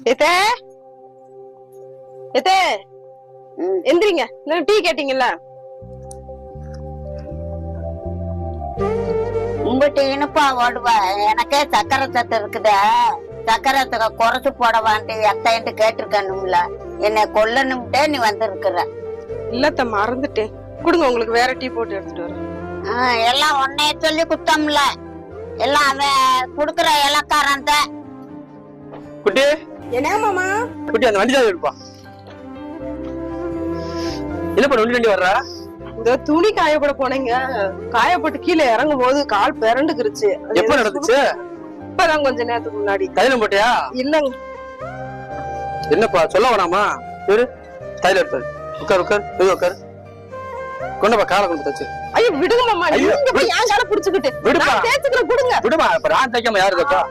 எத்தே? எத்தே? எந்திரிங்க. டீ கேட்டீங்கல்ல? உங்ககிட்ட இனிப்பா ஓடுவா எனக்கே சக்கரை சத்து இருக்குதே. சக்கரத்துக்கு குறைச்சு போடவான்ட்டு எத்தைன்ட்டு கேட்டிருக்கணும்ல. என்னை கொல்லணும்ட்டே நீ வந்திருக்கிற. இல்லத்த மறந்துட்டேன். கொடுங்க உங்களுக்கு வேற டீ போட்டு எடுத்துட்டு வரேன். எல்லாம் உன்னைய சொல்லி குத்தம்ல எல்லாம் அவன் குடுக்கற இலக்காரன் குட்டி என்ன மாமா? குட்டி அந்த வண்டி தான் எடுப்பா. என்ன பண்ண வண்டி வண்டி வர்றா? இந்த துணி காய போட போனீங்க. காய போட்டு கீழே இறங்கும் போது கால் பிறண்டுக்குருச்சு எப்ப நடந்துச்சு? இப்பதான் கொஞ்ச நேரத்துக்கு முன்னாடி. தைலம் போட்டியா? இல்லங்க. என்னப்பா சொல்ல வேணாமா? இரு தைலம் எடுத்தது உட்கார் உட்கார். இது உட்கார். கொண்டப்பா காலை கொண்டு தச்சு. ஐயோ விடுங்க மாமா. நீங்க போய் என் கால புடிச்சுக்கிட்டு. விடுப்பா. நான் தேய்ச்சுக்கிறேன் கொடுங்க விடுமா இப்ப நான் தைக்காம யாரு தைக்கா.